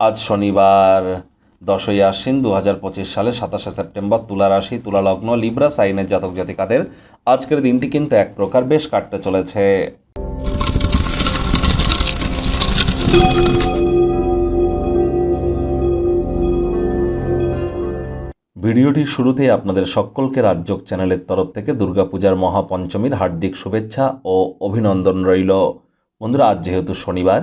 আজ শনিবার, দশই আশ্বিন দু হাজার পঁচিশ সালে সাতাশে সেপ্টেম্বর তুলা রাশি, তুলা লগ্ন, লিব্রা, সাইনের জাতক জাতিকাদের আজকের দিনটি কিন্তু এক প্রকার বেশ কাটতে চলেছে। ভিডিওটির শুরুতেই আপনাদের সকলকে রাজ্যক চ্যানেলের তরফ থেকে দুর্গাপূজার মহাপঞ্চমীর হার্দিক শুভেচ্ছা ও অভিনন্দন রইল। বন্ধুরা, আজ যেহেতু শনিবার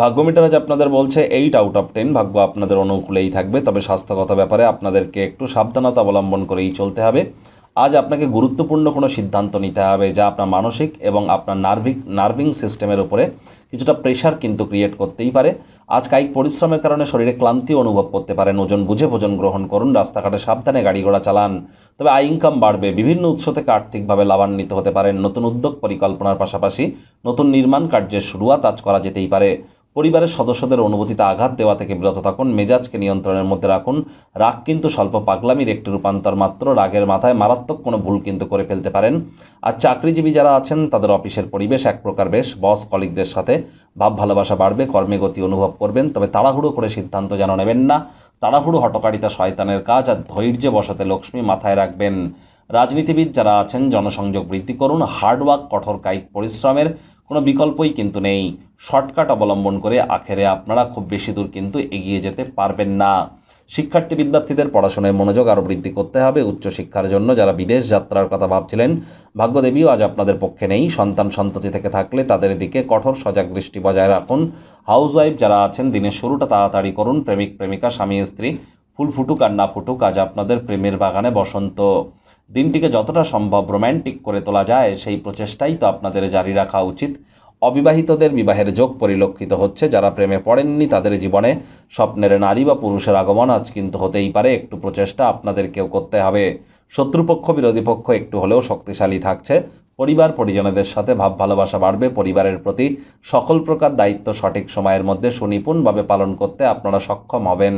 ভাগ্য মিটার আজ আপনাদের বলছে এইট আউট অফ টেন ভাগ্য আপনাদের অনুকূলেই থাকবে, তবে স্বাস্থ্যগত ব্যাপারে আপনাদেরকে একটু সাবধানতা অবলম্বন করেই চলতে হবে। আজ আপনাকে গুরুত্বপূর্ণ কোনো সিদ্ধান্ত নিতে হবে যা আপনার মানসিক এবং আপনার নার্ভিক, নার্ভিং সিস্টেমের উপরে কিছুটা প্রেশার কিন্তু ক্রিয়েট করতেই পারে। আজ কায়িক পরিশ্রমের কারণে শরীরে ক্লান্তি অনুভব করতে পারেন, ওজন বুঝে ভোজন গ্রহণ করুন, রাস্তাঘাটে সাবধানে গাড়ি ঘোড়া চালান। তবে আয় ইনকাম বাড়বে, বিভিন্ন উৎস থেকে আর্থিকভাবে লাভান্বিত হতে পারেন। নতুন উদ্যোগ পরিকল্পনার পাশাপাশি নতুন নির্মাণ কার্যের শুরুয়াত আজ করা যেতেই পারে। পরিবারের সদস্যদের অনুভূতিতে আঘাত দেওয়া থেকে বিরত থাকুন। মেজাজকে নিয়ন্ত্রণের মধ্যে রাখুন। রাগ কিন্তু স্বল্প পাগলামির একটি রূপান্তর মাত্র। রাগের মাথায় মারাত্মক কোনো ভুল কিন্তু করে ফেলতে পারেন। আর চাকরিজীবী যারা আছেন, তাদের অফিসের পরিবেশ এক প্রকার বেশ। বস কলিগদের সাথে ভাব ভালোবাসা বাড়বে, কর্মে গতি অনুভব করবেন। তবে তাড়াহুড়ো করে সিদ্ধান্ত যেন নেবেন না। তাড়াহুড়ো, হটকারিতা শয়তানের কাজ আর ধৈর্যে বসাতে লক্ষ্মী মাথায় রাখবেন। রাজনীতিবিদ যারা আছেন, জনসংযোগ বৃদ্ধি করুন। হার্ডওয়ার্ক কঠোর কায়িক পরিশ্রমের কোনো বিকল্পই কিন্তু নেই। শর্টকাট অবলম্বন করে আখেরে আপনারা খুব বেশি দূর কিন্তু এগিয়ে যেতে পারবেন না। শিক্ষার্থী বিদ্যার্থীদের পড়াশোনায় মনোযোগ আরও বৃদ্ধি করতে হবে উচ্চশিক্ষার জন্য। যারা বিদেশ যাত্রার কথা ভাবছিলেন, ভাগ্যদেবীও আজ আপনাদের পক্ষে নেই। সন্তান সন্ততি থেকে থাকলে তাদের দিকে কঠোর সজাগ দৃষ্টি বজায় রাখুন। হাউসওয়াইফ যারা আছেন, দিনের শুরুটা তাড়াতাড়ি করুন। প্রেমিক, প্রেমিকা, স্বামী, স্ত্রী, ফুল ফুটুক আর না ফুটুক, আজ আপনাদের প্রেমের বাগানে বসন্ত। দিনটিকে যতটা সম্ভব রোম্যান্টিক করে তোলা যায়, সেই প্রচেষ্টাই তো আপনাদের জারি রাখা উচিত। অবিবাহিতদের বিবাহের যোগ পরিলক্ষিত হচ্ছে, যারা প্রেমে পড়েননি তাদের জীবনে স্বপ্নের নারী বা পুরুষের আগমন আজ কিন্তু হতেই পারে, একটু প্রচেষ্টা আপনাদেরকেও করতে হবে। শত্রুপক্ষ, বিরোধী পক্ষ একটু হলেও শক্তিশালী থাকছে। পরিবার, পরিজনদের সাথে ভাব ভালোবাসা বাড়বে, পরিবারের প্রতি সকল প্রকার দায়িত্ব সঠিক সময়ের মধ্যে সুনিপুণভাবে পালন করতে আপনারা সক্ষম হবেন।